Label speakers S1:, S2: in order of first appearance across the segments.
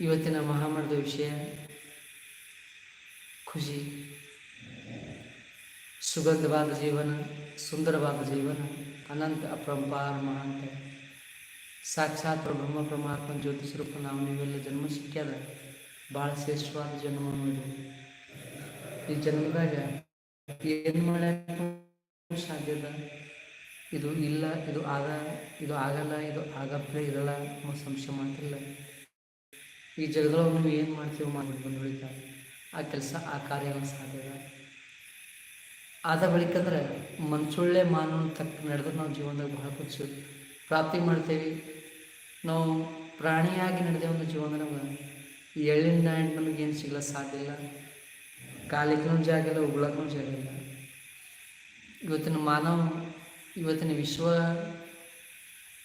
S1: ಇವತ್ತಿನ ಮಹಾಮರದ ವಿಷಯ, ಖುಷಿ. ಸುಗಂಧವಾದ ಜೀವನ, ಸುಂದರವಾದ ಜೀವನ, ಅನಂತ, ಅಪರಂಪಾರ, ಮಹಾಂತ. ಸಾಕ್ಷಾತ್ ಬ್ರಹ್ಮ, ಪರಮಾತ್ಮ ಜ್ಯೋತಿ ಸ್ವರೂಪ ನಾವು ನೀವೆಲ್ಲ ಜನ್ಮ ಸಿಕ್ಕ್ಯಾದ ಭಾಳ ಶ್ರೇಷ್ಠವಾದ ಜನ್ಮ ಇದು ಈ ಜನ್ಮದಾಗ ಏನು ಮಾಡಕ್ಕೆ ಇದು ಇಲ್ಲ, ಇದು ಆಗ ಇದು ಆಗಲ್ಲ, ಇದು ಆಗಪ್ಲೆ ಇರಲ್ಲ ಅನ್ನೋ ಸಂಶಯ ಮಾತಿಲ್ಲ ಈ ಜಗದೊಳಗೆ ಏನು ಮಾಡ್ತೀವೋ ಮಾಡ್ಬಿಟ್ಟು ಬಂದು ಉಳಿತ ಆ ಕೆಲಸ, ಆ ಕಾರ್ಯ ಎಲ್ಲ ಸಾಧ್ಯ. ಆದ ಬಳಿಕಂದ್ರೆ ಮನ್ಸುಳ್ಳೆ ಮಾನವನ ತಕ್ಕ ನಡೆದ್ರೆ ನಾವು ಜೀವನದಾಗ ಬಹಳ ಖುಷಿ ಪ್ರಾಪ್ತಿ ಮಾಡ್ತೇವೆ. ನಾವು ಪ್ರಾಣಿಯಾಗಿ ನಡೆದೇ ಒಂದು ಜೀವನದಾಗ ಈ ಎಳ್ಳಿನ ನ್ಯಾಯ ನಮಗೇನು ಸಿಗಲ್ಲ, ಸಾಧ್ಯ ಇಲ್ಲ. ಕಾಲಿಕ್ಕೂ ಜಾಗ ಇಲ್ಲ, ಉಗುಳಕ್ಕೂ ಜಾಗ ಇಲ್ಲ. ಇವತ್ತಿನ ಮಾನವ, ಇವತ್ತಿನ ವಿಶ್ವ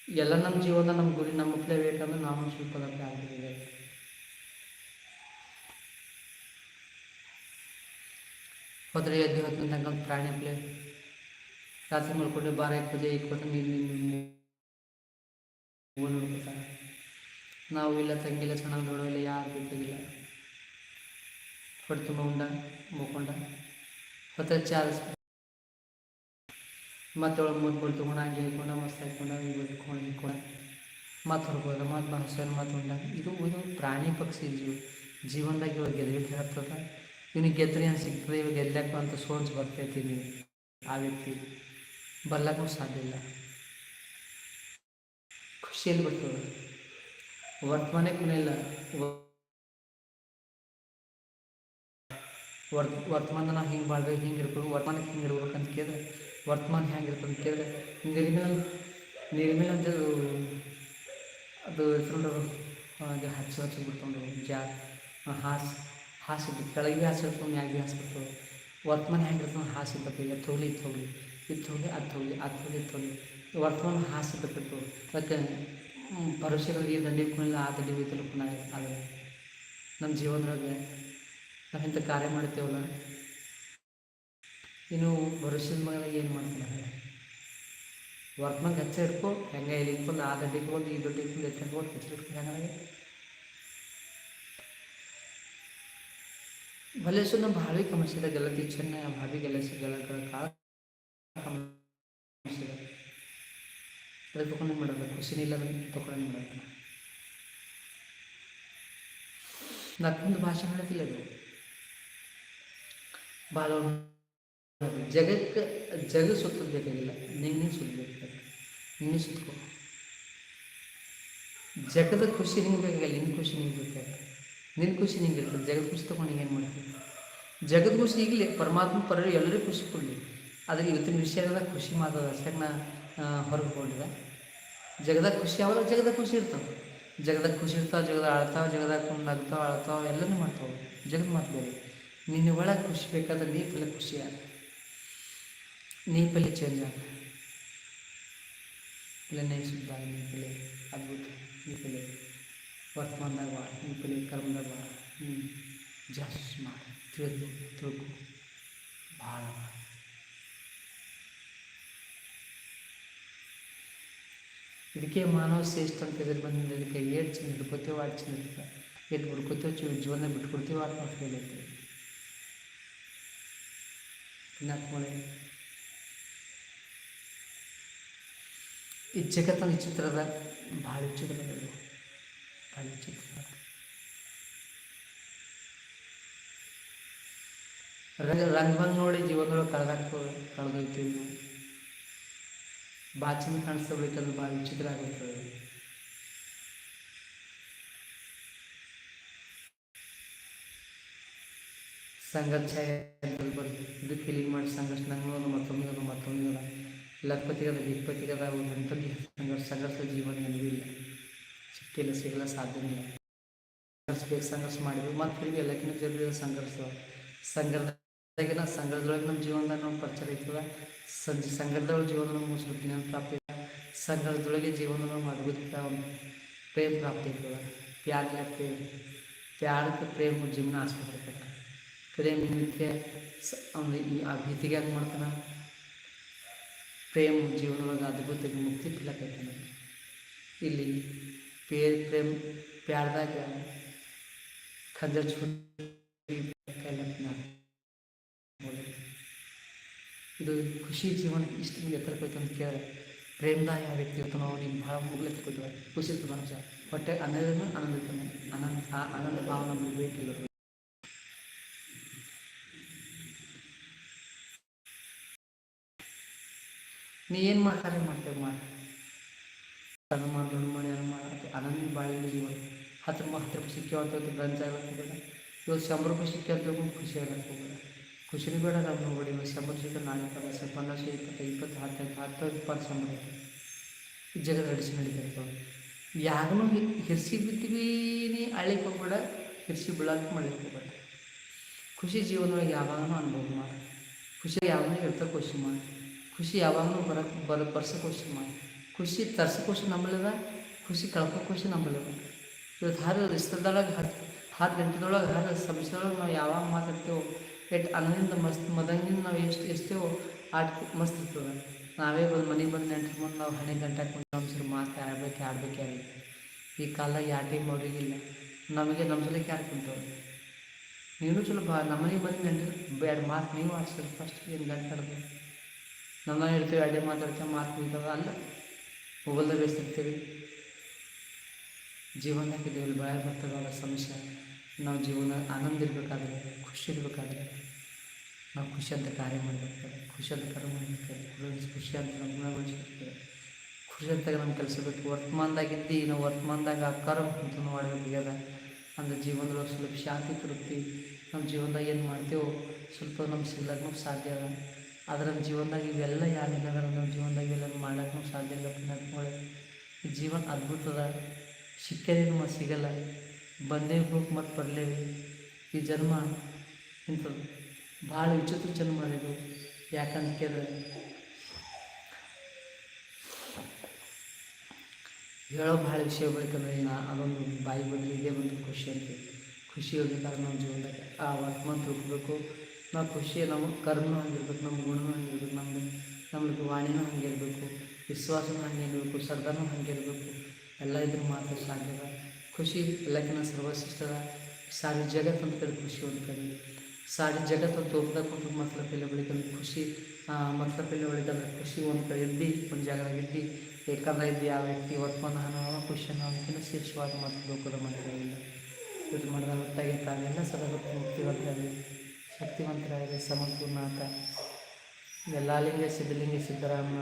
S1: ಎಲ್ಲ ನಮ್ಮ ಜೀವನ ನಮ್ಮ ಗುರಿ, ನಮ್ಮ ಬೇಕಂದ್ರೆ ನಾವು ಸ್ವಲ್ಪ ಅದಕ್ಕೆ ಆಗಿದೆ ಹೋದ್ರೆ ಎದ್ದು ಹೊತ್ತು ತನಕ ಒಂದು ಪ್ರಾಣಿ ಪ್ಲೇ ರಾತ್ರಿ ಮಲ್ಕೊಂಡೆ ಬಾರ ಇಪ್ಪತ್ತೆ ಇಪ್ಪತ್ತು ನೀರು ನೋಡ್ಕೊತಾರೆ ನಾವು ಇಲ್ಲ ತಂಗಿಲ್ಲ ಚೆನ್ನಾಗಿ ನೋಡೋಲ್ಲ ಯಾರು ಬೇಕಾಗಿಲ್ಲ ಹೊಟ್ಟೆ ತುಂಬ ಉಂಡ ಮುಕ್ಕೊಂಡ ಹೊತ್ತ ಚಾರ್ಜ್ ಮತ್ತೆ ಒಳಗೆ ಮುದ್ದು ಬಿಟ್ಟು ತೊಗೊಂಡು ಹಂಗೆ ಹಿಡ್ಕೊಂಡ ಮಸ್ತ್ ಹಾಕ್ಕೊಂಡ ಹಿಡ್ಕೊಂಡು ಹಿಡ್ಕೊಂಡ ಮತ್ತೆ ಹೊರ್ಬೋದ ಮತ್ತೆ ಮನುಷ್ಯನ ಮತ್ತೆ ಉಂಡ ಇದು ಇದು ಪ್ರಾಣಿ ಪಕ್ಷಿ ಜೀವ ಜೀವನದಾಗ ಇವಾಗ ಗೆದ್ಬಿಟ್ಟು ಹೇಳ್ತದ ಇವನಿಗೆ ಗೆದ್ರಿ ಏನು ಸಿಗ್ತದೆ ಇವಾಗ ಗೆಲ್ಲಕ್ಕೆ ಅಂತ ಸೋನ್ಸ್ ಬರ್ತೈತಿ ಆ ವ್ಯಕ್ತಿ ಬರ್ಲಕ್ಕೂ ಸಾಧ್ಯ ಇಲ್ಲ. ಖುಷಿಯಲ್ಲಿ ಬರ್ತದೆ ವರ್ತಮಾನಕ್ಕೆ ಮನೆಯಿಲ್ಲ ವರ್ತ ವರ್ತಮಾನ ನಾವು ಹಿಂಗೆ ಮಾಡ್ಬೇಕು, ಹಿಂಗೆ ಇರ್ಬೇಕು ವರ್ತಮಾನಕ್ಕೆ ಹಿಂಗೆ ಇರ್ಬೇಕು ಅಂತ ಕೇಳಿದ್ರೆ ವರ್ತಮಾನ ಹೆಂಗೆ ಇರ್ತದೆ ಅಂತ ಕೇಳಿದ್ರೆ ನಿರ್ಮಲ ನಿರ್ಮಲ ಅಂತ ಅದು ಹೆಸರು ಅದು ಹಚ್ಚ ಹಚ್ಚಿ ಬಿಟ್ಕೊಂಡು ಜಾ ಹಾಸ್. ಹಾಸಿ ಕೆಳಗೆ ಹಾಸಿರ್ಕೊಂಡು ಮ್ಯಾಗೆ ಹಾಸ್ಬಿಟ್ಟು ವರ್ತಮಾನ ಹೆಂಗೆ ಇರ್ತದೆ ಹಾಸಿದ್ದಪ್ಪ ಈಗ ತೊಗಲಿ ಇದು ತೊಗಲಿ ಇದು ತೊಗಲಿ ಅದು ತೊಗಲಿ ಅದು ತೊಗಲಿ ಇದು ತೊಗಲಿ ವರ್ತಮಾನ ಹಾಸಿದ್ದಪ್ಪಿಟ್ಟು ಅದಕ್ಕೆ ಪರೋಕ್ಷಗಳಿಗೆ ದಂಡಿ ಕುಣಿಲ್ಲ ಆ ದಂಡಿ ಹೋಯ್ತಲ್ಲ ಪುನಃ. ಅದು ನಮ್ಮ ಜೀವನದೊಳಗೆ ನಾವು ಇಂಥ ಕಾರ್ಯ ಮಾಡ್ತೇವಲ್ಲ ಇನ್ನು ಭವಿಷ್ಯದ ಮಗನ ಏನು ಮಾಡ್ತೀನಿ? ವರ್ತಮಾನ ಹಚ್ಚ ಇಟ್ಕೊ, ಹೆಂಗೆ ಇಲ್ಲಿ ಇಟ್ಕೊಂಡು, ಆ ದಂಡಿ ಇಟ್ಕೊಂಡು, ಈ ದೊಡ್ಡ ಇಟ್ಕೊಂಡು ಎತ್ಕೊಂಡು ಹೆಚ್ಚು ಬಲೆಸುನ ಭಾವಿ ಕಮಸಿದ ಗಲತಿ ಚೆನ್ನ ಭಾವಿ ಗಲಸಿ ಗಲಗಳ ಕಾಲ ಕಮಸಿದ ಅದು ತಗೊಂಡು ಮಾಡೋದು, ಖುಷಿನ ಇಲ್ಲ ತಗೊಂಡು ಮಾಡೋದು. ನಕ್ಕೊಂದು ಭಾಷೆ ಮಾಡೋದಿಲ್ಲ ಅದು ಭಾಳ ಜಗಕ್ಕೆ, ಜಗ ಸುತ್ತಲು ಬೇಕಾಗಿಲ್ಲ ನಿನ್ನೆ ಸುತ್ತಬೇಕು ನಿನ್ನೆ ಸುತ್ತಕೋ ಜಗದ ಖುಷಿ ನಿಂಗೆ ಬೇಕಾಗಿಲ್ಲ ನಿನ್ನ ಖುಷಿ ನಿಂಗೆ ನಿನ್ನ ಖುಷಿ ನಿಂಗೆ ಇರ್ತದೆ ಜಗದ ಖುಷಿ ತೊಗೊಂಡು ಏನು ಮಾಡ್ತೀವಿ ಜಗದ ಖುಷಿ ಈಗಲೇ ಪರಮಾತ್ಮ ಪರ ಎಲ್ಲರಿಗೂ ಖುಷಿ ಕೊಡಲಿ ಆದರೆ ಇವತ್ತಿನ ವಿಷಯದಾಗ ಖುಷಿ ಮಾತದ ಅಷ್ಟೇ ನಾ ಹೊರಗೆ ಹೋಗಿಲ್ಲ ಜಗದಾಗ ಖುಷಿ ಆವಾಗ ಜಗದಾಗ ಖುಷಿ ಇರ್ತಾವೆ? ಜಗದಾಗ ಖುಷಿ ಇರ್ತಾವೆ ಜಗದ ಆಳ್ತಾವೆ, ಜಗದಾಗ ನಗ್ತಾವೆ ಅಳ್ತಾವೆ ಎಲ್ಲನೂ ಮಾಡ್ತಾವೆ. ಜಗದ ಮಾಡ್ತೇವೆ ನಿನ್ನ ಒಳಗೆ ಖುಷಿ ಬೇಕಾದ್ರೆ ನೀ ಪಲ್ಲೆ ಖುಷಿಯ? ನೀ ಪಲ್ಲೆ ಚೇಂಜ್ ಆಗ. ಇಲ್ಲ ನೈ ಶುದ್ಧ ನೀ ಪಲ್ಲೆ, ಅದ್ಭುತ. ನೀ ಪಲ್ಲೆ. ವರ್ತಮಾನದಾಗ ಬಾ ನೀ ಪಲ್ಲೆ ಕರ್ಮದಾಗ ಬಾ ಹ್ಞೂ ಜಾಸ್ತಿ ಮಾಡಿ ತಿಳಿದು ತಿಳ್ಕೊ ಭಾಳ ಇದಕ್ಕೆ ಮಾನವ ಶ್ರೇಷ್ಠ ಅಂತ ಇದ್ರ ಬಂದಿದ್ದು ಇದಕ್ಕೆ ಏಟ್ ಚಂದ ಹಿಡ್ಕೋತೇವೆ ಆಟ್ ಚಂದ ಇರ್ತದೆ ಎಲ್ಲಿ ಹುಡ್ಕೋತೇವೆ ಚಿ ಜೀವನ ಬಿಟ್ಕೊಡ್ತೀವಿ ಆಟ್ ನಾವು ಫೇಲ್ ಐತೆ ತಿನ್ನಕ್ಕೆ ಮಳೆ ಈ ಜಗತ್ತಲ್ಲಿ ವಿಚಿತ್ರದ ಭಾಳ ವಿಚಿತ್ರ ಅದ ಭಾಳ ವಿಚಿತ್ರ ರಂಗ ರಂಗಭಂಗ ನೋಡಿ ಜೀವನಗಳು ಕಳೆದಾಕ ಕಳೆದೋಯ್ತೀವಿ ನಾವು ಬಾಚಿನ ಚಂದ ಕಾಣಿಸ್ಬೇಕಂದ್ರೆ ಭಾಳ ವಿಚಿತ್ರ ಸಂಘರ್ಷ ಅಂತ ಬರ್ತದೆ ಇದು ಫೀಲಿಂಗ್ ಮಾಡಿ ಸಂಘರ್ಷ ನಂಗೆ ಮತ್ತೊಂದು ನೋಡ ಲಕ್ಪತಿಗದ ಇಪ್ಪತ್ತಿಗದ ಎಂಥದ್ದು ಸಂಘರ್ಷ ಸಂಘರ್ಷ ಜೀವನ ಏನೂ ಇಲ್ಲ ಸಿಕ್ಕಿಲ್ಲ ಸಿಗಲ್ಲ ಸಾಧ್ಯನೇ ಸಂಘರ್ಷಬೇಕು ಸಂಘರ್ಷ ಮಾಡಿದ್ವಿ. ಮತ್ತು ಹಿಂಗೆ ಎಲ್ಲಕ್ಕಿಂತ ಜರುರಿ ಸಂಘರ್ಷ. ಸಂಘರ್ಷದಾಗಿನ ಸಂಘರ್ಷದೊಳಗೆ ನಮ್ಮ ಜೀವನದಾಗ ನಮ್ಮ ಪರಿಚಯ ಇರ್ತದ ಸಂಜೆ, ಸಂಘರ್ಷದೊಳಗೆ ಜೀವನ ನಮ್ಗೆ ಸ್ವಲ್ಪ ಜ್ಞಾನ ಪ್ರಾಪ್ತಿ ಸಂಘದೊಳಗೆ ಜೀವನ ನಮ್ಮ ಅದ್ಭುತ ಪ್ರೇಮ ಪ್ರಾಪ್ತಿ ಆಯ್ತದ ಪ್ಯಾರ ಪ್ರೇಮ. ಪ್ಯಾರಕ್ಕೆ ಪ್ರೇಮ ಜೀವನ ಆಸ್ಪತ್ರೆ ಪ್ರೇಮ ನಿಮಿತ್ತ ಅವನು ಈ ಆ ಭೀತಿಗೆ ಹೆಂಗೆ ಮಾಡ್ತಾನೆ? ಪ್ರೇಮ ಜೀವನದೊಳಗೆ ಅದ್ಭುತ ಮುಕ್ತಿ ಫಲಕೈತಾನೆ ಇಲ್ಲಿ ಪೇ ಪ್ರೇಮ್ ಪ್ಯಾರ್ದಾಗ खंजर छुरी ಇದು ಖುಷಿ ಜೀವನ ಇಷ್ಟು ನಿಮ್ಗೆ ಎತ್ತರ ಅಂತ ಕೇಳಿದ್ರೆ ಪ್ರೇಮದಾಯ ವ್ಯಕ್ತಿ ಇರ್ತಾನೋ ನೀವು ಭಾಳ ಮುಗ್ಲೆ ತಗೋತೀವಿ ಖುಷಿ ಇರ್ತದೆ ಮನುಷ್ಯ ಹೊಟ್ಟೆ ಅನ್ನೋದನ್ನು ಆನಂದ ಇರ್ತಾನೆ ಆನಂದ ಆ ಆನಂದ ಭಾವ ನಮ್ಗೆ ಬೇಕಿಲ್ಲ ನೀ ಏನು ಮಾಡ್ತಾರೆ ಮಾಡ್ತೇವೆ ಮಾಡಿ ಸಣ್ಣ ಹತ್ತು ರೂಪಾಯಿ ಹತ್ತು ರೂಪಾಯಿ ಸಿಕ್ಕಿ ಅಂತ ಗಂಜ ಎಲ್ಲ ಹೋಗೋಣ ಇವತ್ತು ಶಂಬರ್ ರೂಪಾಯಿ ಸಿಕ್ಕಿ ಅಂತ ಖುಷಿ ಆಗಕ್ಕೆ ಹೋಗೋಣ ಖುಷಿನೂ ಬೇಡ ನಾವು ನೋಡಿ ಇವತ್ತು ಶಂಬರ್ ಸಿಕ್ಕ ನಾಳೆ ಪಚಾಸ ಪನ್ನಾಸ ಇಪ್ಪತ್ತು ಇಪ್ಪತ್ತು ಹತ್ತೈದು ಹತ್ತು ಇಪ್ಪತ್ತು ಶಂಬರ್ ಈ ಜಗದ ನಡೆಸಿ ನಡೀತಿರ್ತಾವೆ ಯಾಗನೂ ಹಿರ್ಸಿ ಬಿತ್ತೀವಿ ನೀ ಅಳಿಗೆ ಹೋಗ್ಬೇಡ ಹಿರ್ಸಿ ಬೀಳಕ್ಕೆ ಮಾಡ್ಲಿಕ್ಕೆ ಹೋಗ್ಬೇಡ ಖುಷಿ ಜೀವನದೊಳಗೆ ಯಾವಾಗಲೂ ಅನುಭವ ಮಾಡಿ. ಖುಷಿ ಯಾವಾಗಲೂ ಇರ್ತಾರೆ ಖುಷಿ ಮಾಡಿ. ಖುಷಿ ಯಾವಾಗಲೂ ಬರಕ್ಕೆ ಬರ ಬರ್ಸೋ ಖುಷಿ ಮಾಡಿ. ಖುಷಿ ತರ್ಸೋ ಖುಷಿ ನಂಬಲ್ಲದ ಖುಷಿ ಕಳ್ಕೊ ಖುಷಿ ನಂಬಲ್ಲದ ಇವತ್ತು ಹರ ರಿಸ್ತದೊಳಗೆ ಹತ್ತು ಹತ್ತು ಗಂಟೆದೊಳಗೆ ಹರ ಸಂಸ್ಥೆದೊಳಗೆ ನಾವು ಯಾವಾಗ ಮಾತಾಡ್ತೇವೋ ಎಷ್ಟು ಅಲ್ಲಿಂದ ಮಸ್ತ್, ಮದಂಗಿಂದ ನಾವು ಎಷ್ಟು, ಎಷ್ಟೇವೋ ಆಟ ಮಸ್ತ್ ಇರ್ತದೆ. ನಾವೇ ಬಂದು ಮನೆಗೆ ಬಂದು ನೆಂಟ್ರು ಬಂದು ನಾವು ಹಣೆ ಗಂಟೆ ಹಾಕೊಂಡು ಸರ್ ಮಾತು ಆಡ್ಬೇಕು ಆಡ್ಬೇಕು ಆಡಿ ಈ ಕಾಲ ಯಾವ ಟೈಮ್ ಅವ್ರಿಗಿಲ್ಲ ನಮಗೆ ನಮ್ಮ ಸಲಕ್ಕೆ ಯಾರು ಕುಂತವ್ರು? ನೀನು ಚಲೋ ಬಾ ನಮ್ಮನೆಗೆ ಬಂದು ನೆಂಟ್ರು ಎರಡು ಮಾತು ನೀವು ಆಡ್ಸಿರಿ ಫಸ್ಟ್ ಏನು ಗಂಟೆ ಆಡ್ದು ನಮ್ಮ ಇರ್ತೀವಿ ಅಡ್ಡೆ ಮಾತಾಡ್ತೇವೆ, ಮಾತು ನಿಂತಾವ ಅಲ್ಲ ಮೊಬೈಲ್ದಾಗ ಬೇಯಿಸ್ತಿರ್ತೀವಿ ಜೀವನದಾಗ ಇದೆಯಲ್ಲ ಭಯ ಬರ್ತದಲ್ಲ ಸಮಸ್ಯೆ ನಾವು ಜೀವನ ಆನಂದ ಇರಬೇಕಾದ್ರೆ ಖುಷಿ ಇರಬೇಕಾದ್ರೆ ನಾವು ಖುಷಿ ಅಂತ ಕಾರ್ಯ ಮಾಡಬೇಕಾದ್ರೆ, ಖುಷಿ ಅಂತ ಕರ್ಮ ಮಾಡಬೇಕಾದ್ರೆ ಖುಷಿ ಅಂತ ನಮ್ಮ ಖುಷಿ ಅಂತ ನಮ್ಮ ಕೆಲಸ ಬೇಕು. ವರ್ತಮಾನದಾಗಿದ್ದು ನಾವು ವರ್ತಮಾನದಾಗ ಆ ಕರ್ಮ ಅಂತ ಮಾಡಬೇಕಾಗ್ಯದ ಅಂದ್ರೆ ಜೀವನದೊಳಗೆ ಸ್ವಲ್ಪ ಶಾಂತಿ ತೃಪ್ತಿ, ನಮ್ಮ ಜೀವನದಾಗ ಏನು ಮಾಡ್ತೇವೋ ಸ್ವಲ್ಪ ನಮ್ಮ ಸಿಗ್ಲಕ್ಕೂ ಸಾಧ್ಯ ಅದ. ಆದ್ರೆ ನಮ್ಮ ಜೀವನದಾಗ ಇವೆಲ್ಲ ಯಾರಿಲ್ಲ ನಮ್ಮ ಜೀವನದಾಗ ಇವೆಲ್ಲ ಮಾಡೋಕ್ಕೂ ಸಾಧ್ಯ ಇಲ್ಲ. ಈ ಜೀವನ ಅದ್ಭುತದ ಸಿಕ್ಕೇನು ಮತ್ತು ಸಿಗಲ್ಲ. ಬಂದೇ ಹೋಗಿ ಮತ್ತು ಬರಲೇ ಈ ಜನ್ಮ ಇಂಥದ್ದು. ಭಾಳ ವಿಚಿತ್ರ ಜನ್ಮ ಇದು. ಯಾಕಂತ ಕೇಳಿದ್ರೆ, ಹೇಳೋ ಭಾಳ ವಿಷಯ ಬೇಕಂದ್ರೆ ನಾ ಅದೊಂದು ಬಾಯಿ ಬಂದರೆ ಇದೇ ಒಂದು ಖುಷಿ ಅಂತ ಖುಷಿ ಹೋಗ್ಬೇಕಾದ್ರೆ ನಮ್ಮ ಜೀವನದಾಗ. ಆ ಆತ್ಮ ತಿಳ್ಕೊಬೇಕು ನಾವು ಖುಷಿ, ನಮ್ಮ ಕರ್ಮನೂ ಹಂಗಿರ್ಬೇಕು ನಮ್ಮ ಗುಣನೂ ಹಂಗಿರ್ಬೇಕು ನಮ್ಮದು ನಮ್ಮದು ವಾಣಿನೂ ಹಂಗಿರಬೇಕು ವಿಶ್ವಾಸನೂ ಹಂಗೆ ಇರಬೇಕು ಶ್ರದ್ಧಾನೂ ಹಂಗೆ ಇರಬೇಕು. ಎಲ್ಲ ಇದ್ರ ಮಾತ್ರ ಸಾಧ್ಯದ ಖುಷಿ ಎಲ್ಲಕ್ಕಿಂತ ಸರ್ವಶ್ರೇಷ್ಠದ. ಸಾರಿ ಜಗತ್ತು ಅಂತ ಕಡೆ ಖುಷಿ ಒಂದು ಕಡೆ. ಸಾರಿ ಜಗತ್ತು ತೋರ್ದಾಗ ಕುಂತು ಮಕ್ಕಳ ಪಲ್ಲೆ ಬೆಳಿತಂದ್ರೆ ಖುಷಿ ಮಕ್ಕಳ ಪಲ್ಲೆ ಬೆಳಿತಂದ್ರೆ ಖುಷಿ ಒಂದು ಕಡೆ ಇದ್ದು, ಒಂದು ಜಾಗದಾಗ ಇದ್ದು. ಏಕಾಂತ ಇದ್ದು ಯಾವ ವ್ಯಕ್ತಿ ವರ್ತಮಾನ ಅನ್ನೋ ಖುಷಿಯನ್ನು ಅದಕ್ಕಿಂತ ಶೀರ್ಷವಾಗಿ ಮತ್ತು ಲೋಕದ ಮಾಡಿರಲಿಲ್ಲ ಇದು ಮಾಡಿದ ಗೊತ್ತಾಗಿತ್ತು ಅವೆಲ್ಲ ಸದಾ ಮುಕ್ತಿವಂತರಾಗಲಿ ಶಕ್ತಿವಂತರಾಗಲಿ ಸಮರ್ಪೂರ್ಣ ಅಂತ ಎಲ್ಲ ಲಿಂಗ ಸಿದ್ಧಲಿಂಗ ಸಿದ್ದರಾಮ